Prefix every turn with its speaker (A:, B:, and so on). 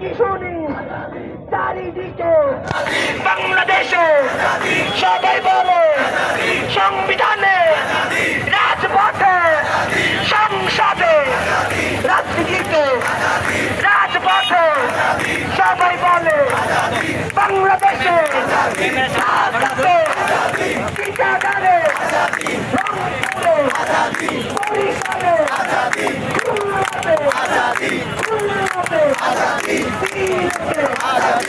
A: কি শুনি চারিদিকে বাংলাদেশে সবাই বলে, সংবিধানে, রাজপথে, সংসদে, রাজনীতিতে, রাজপথে সবাই বলে, বাংলাদেশে চিটাগারে রংপুরে, বরিশালে খুলনাতে খুলনাতে সিলেটে সংবিধানে রাজপথে সংসদে বরিশালে চারিদিকে বাংলাদেশে সবাই বলো শুনে আমরা কি চাই সবাই বলো